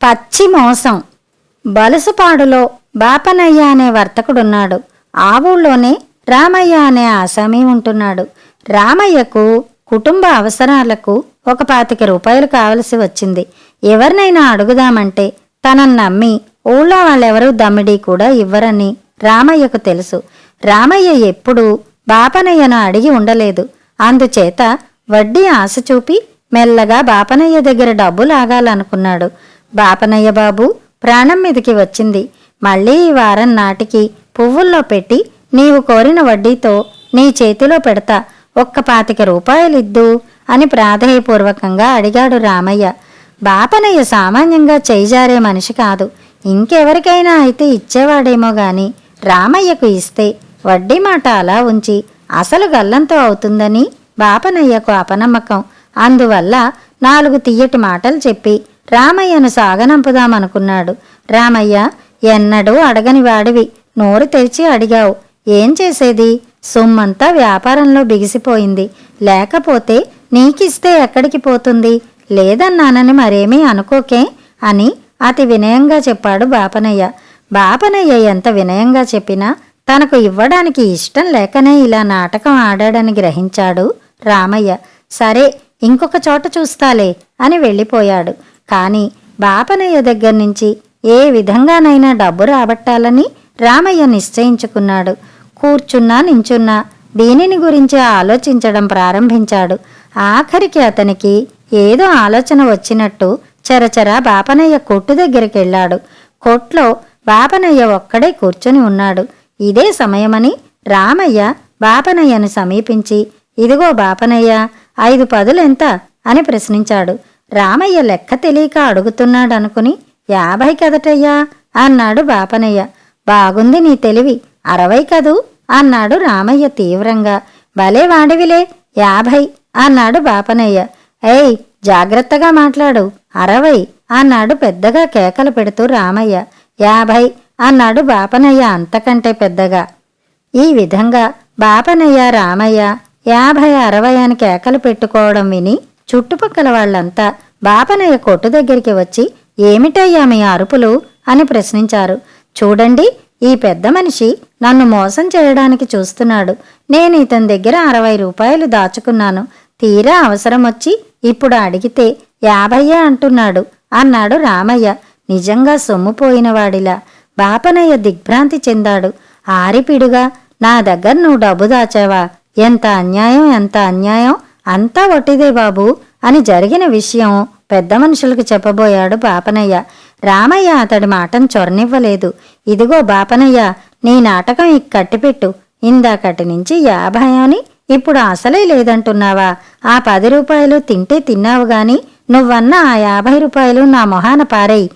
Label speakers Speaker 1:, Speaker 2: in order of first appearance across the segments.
Speaker 1: పచ్చి మోసం. బలుసుపాడులో బాపనయ్య అనే వర్తకుడున్నాడు. ఆ ఊళ్ళోనే రామయ్య అనే ఆసామి ఉంటున్నాడు. రామయ్యకు కుటుంబ అవసరాలకు ఒక పాతిక రూపాయలు కావలసి వచ్చింది. ఎవరినైనా అడుగుదామంటే తనని నమ్మి ఊళ్ళో వాళ్ళెవరూ దమ్మిడీ కూడా ఇవ్వరని రామయ్యకు తెలుసు. రామయ్య ఎప్పుడూ బాపనయ్యను అడిగి ఉండలేదు. అందుచేత వడ్డీ ఆశ చూపి మెల్లగా బాపనయ్య దగ్గర డబ్బు లాగాలనుకున్నాడు. బాపనయ్య బాబు ప్రాణం మీదకి వచ్చింది. మళ్ళీ ఈ వారం నాటికి పువ్వుల్లో పెట్టి నీవు కోరిన వడ్డీతో నీ చేతిలో పెడతా. ఒక్క పాతిక రూపాయలిద్దు అని ప్రాధేయపూర్వకంగా అడిగాడు రామయ్య. బాపనయ్య సామాన్యంగా చేయిజారే మనిషి కాదు. ఇంకెవరికైనా అయితే ఇచ్చేవాడేమో గాని రామయ్యకు ఇస్తే వడ్డీ మాట అలా ఉంచి అసలు గల్లంతో అవుతుందని బాపనయ్యకు అపనమ్మకం. అందువల్ల నాలుగు తీయటి మాటలు చెప్పి రామయ్యను సాగనంపుదామనుకున్నాడు రామయ్య ఎన్నడూ అడగని వాడివి. నోరు తెరిచి అడిగావు. ఏం చేసేది? సొమ్మంతా వ్యాపారంలో బిగిసిపోయింది. లేకపోతే నీకిస్తే ఎక్కడికి పోతుంది? లేదన్నానని మరేమీ అనుకోకే అని అతి వినయంగా చెప్పాడు బాపనయ్య. బాపనయ్య ఎంత వినయంగా చెప్పినా తనకు ఇవ్వడానికి ఇష్టం లేకనే ఇలా నాటకం ఆడాడని గ్రహించాడు రామయ్య. సరే ఇంకొక చోట చూస్తాలే అని వెళ్ళిపోయాడు. కాని బాపనయ్య దగ్గర నుంచి ఏ విధంగానైనా డబ్బు రాబట్టాలని రామయ్య నిశ్చయించుకున్నాడు. కూర్చున్నా నించున్నా దీనిని గురించి ఆలోచించడం ప్రారంభించాడు. ఆఖరికి అతనికి ఏదో ఆలోచన వచ్చినట్టు చరచర బాపనయ్య కొట్టు దగ్గరికి వెళ్ళాడు. కొట్లో బాపనయ్య ఒక్కడే కూర్చుని ఉన్నాడు. ఇదే సమయమని రామయ్య బాపనయ్యను సమీపించి ఇదిగో బాపనయ్య ఐదు పదులెంత? అని ప్రశ్నించాడు. రామయ్య లెక్క తెలియక అడుగుతున్నాడనుకుని యాభై కదటయ్యా అన్నాడు బాపనయ్య. బాగుంది నీ తెలివి అరవై కదూ అన్నాడు రామయ్య తీవ్రంగా. భలే వాడివిలే యాభై అన్నాడు బాపనయ్య. ఏయ్ జాగ్రత్తగా మాట్లాడు అరవై అన్నాడు పెద్దగా కేకలు పెడుతూ రామయ్య. యాభై అన్నాడు బాపనయ్య అంతకంటే పెద్దగా. ఈ విధంగా బాపనయ్య రామయ్య యాభై అరవై అని కేకలు పెట్టుకోవడం విని చుట్టుపక్కల వాళ్ళంతా బాపనయ్య కొట్టు దగ్గరికి వచ్చి ఏమిటయ్యా మీ అరుపులు? అని ప్రశ్నించారు. చూడండి ఈ పెద్ద మనిషి నన్ను మోసం చేయడానికి చూస్తున్నాడు. నేను ఇతని దగ్గర అరవై రూపాయలు దాచుకున్నాను. తీరా అవసరం వచ్చి ఇప్పుడు అడిగితే యాభయ్యే అంటున్నాడు అన్నాడు రామయ్య నిజంగా సొమ్ముపోయినవాడిలా బాపనయ్య దిగ్భ్రాంతి చెందాడు. ఆరిపిడుగా నా దగ్గర నువ్వు డబ్బు దాచావా? ఎంత అన్యాయం ఎంత అన్యాయం? అంతా ఒట్టిదే బాబు అని జరిగిన విషయం పెద్ద మనుషులకు చెప్పబోయాడు బాపనయ్య. రామయ్య అతడి మాటను చొరనివ్వలేదు. ఇదిగో బాపనయ్య నీ నాటకం ఇక కట్టిపెట్టు. ఇందాకటి నుంచి యాభై అని ఇప్పుడు అసలే లేదంటున్నావా? ఆ పది రూపాయలు తింటే తిన్నావు గాని నువ్వన్న ఆ యాభై రూపాయలు నా మొహాన పారేయ్.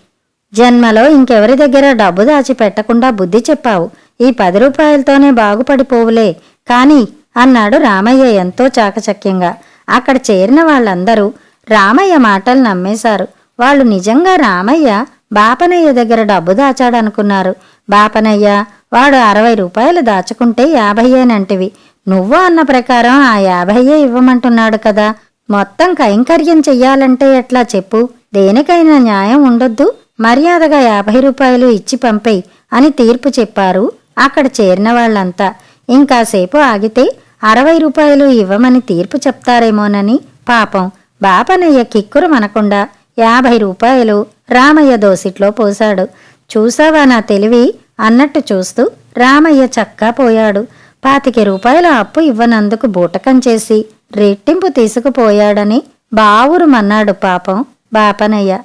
Speaker 1: జన్మలో ఇంకెవరి దగ్గర డబ్బు దాచి పెట్టకుండా బుద్ధి చెప్పావు. ఈ పది రూపాయలతోనే బాగుపడిపోవులే. కానీ అన్నాడు రామయ్య ఎంతో చాకచక్యంగా. అక్కడ చేరిన వాళ్ళందరూ రామయ్య మాటలు నమ్మేశారు. వాళ్ళు నిజంగా రామయ్య బాపనయ్య దగ్గర డబ్బు దాచాడనుకున్నారు. బాపనయ్య వాడు అరవై రూపాయలు దాచుకుంటే యాభయ్యేనంటివి. నువ్వు అన్న ప్రకారం ఆ యాభయ్యే ఇవ్వమంటున్నాడు కదా. మొత్తం కైంకర్యం చెయ్యాలంటే ఎట్లా చెప్పు? దేనికైనా న్యాయం ఉండొద్దు. మర్యాదగా యాభై రూపాయలు ఇచ్చి పంపేయి అని తీర్పు చెప్పారు అక్కడ చేరిన వాళ్ళంతా. ఇంకాసేపు ఆగితే అరవై రూపాయలు ఇవ్వమని తీర్పు చెప్తారేమోనని పాపం బాపనయ్య కిక్కురు మనకుండా యాభై రూపాయలు రామయ్య దోసిట్లో పోశాడు. చూసావా నా తెలివి? అన్నట్టు చూస్తూ రామయ్య చక్కా పోయాడు. పాతిక రూపాయల అప్పు ఇవ్వనందుకు బూటకం చేసి రెట్టింపు తీసుకుపోయాడని బావురుమన్నాడు పాపం బాపనయ్య.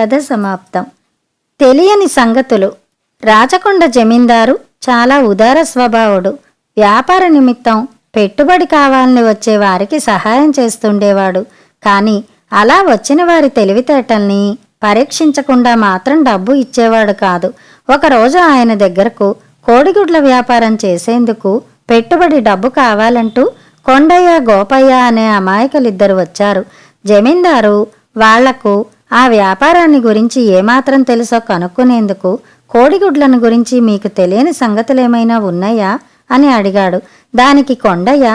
Speaker 1: కథ సమాప్తం. తెలియని సంగతులు. రాచకొండ జమీందారు చాలా ఉదార స్వభావుడు. వ్యాపార నిమిత్తం పెట్టుబడి కావాలని వచ్చే వారికి సహాయం చేస్తుండేవాడు. కానీ అలా వచ్చిన వారి తెలివితేటల్ని పరీక్షించకుండా మాత్రం డబ్బు ఇచ్చేవాడు కాదు. ఒకరోజు ఆయన దగ్గరకు కోడిగుడ్ల వ్యాపారం చేసేందుకు పెట్టుబడి డబ్బు కావాలంటూ కొండయ్య గోపయ్య అనే అమాయకులిద్దరు వచ్చారు. జమీందారు వాళ్ళకు ఆ వ్యాపారాన్ని గురించి ఏమాత్రం తెలుసో కనుక్కునేందుకు కోడిగుడ్లను గురించి మీకు తెలియని సంగతులేమైనా ఉన్నాయా? అని అడిగాడు. దానికి కొండయ్య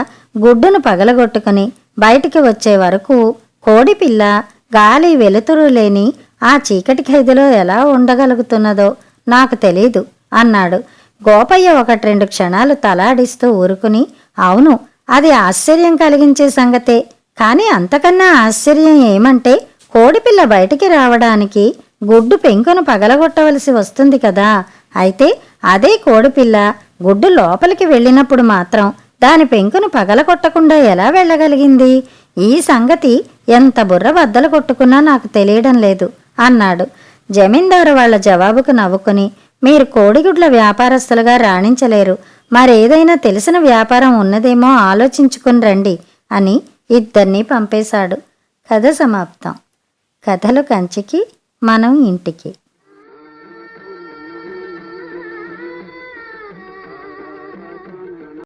Speaker 1: గుడ్డును పగలగొట్టుకుని బయటికి వచ్చే వరకు కోడిపిల్ల గాలి వెలుతురు లేని ఆ చీకటి ఖైదులో ఎలా ఉండగలుగుతున్నదో నాకు తెలీదు అన్నాడు. గోపయ్య ఒకటి రెండు క్షణాలు తలాడిస్తూ ఊరుకుని అవును అది ఆశ్చర్యం కలిగించే సంగతే. కానీ అంతకన్నా ఆశ్చర్యం ఏమంటే కోడిపిల్ల బయటికి రావడానికి గుడ్డు పెంకును పగలగొట్టవలసి వస్తుంది కదా. అయితే అదే కోడిపిల్ల గుడ్డు లోపలికి వెళ్ళినప్పుడు మాత్రం దాని పెంకును పగలగొట్టకుండా ఎలా వెళ్ళగలిగింది? ఈ సంగతి ఎంత బుర్ర బద్దలు కొట్టుకున్నా నాకు తెలియడం లేదు అన్నాడు. జమీందారు వాళ్ళ జవాబుకు నవ్వుకుని మీరు కోడిగుడ్ల వ్యాపారస్తులుగా రాణించలేరు. మరేదైనా తెలిసిన వ్యాపారం ఉన్నదేమో ఆలోచించుకుని రండి అని ఇద్దరినీ పంపేశాడు. కథ సమాప్తం. కథలు కంచికి మనం ఇంటికి.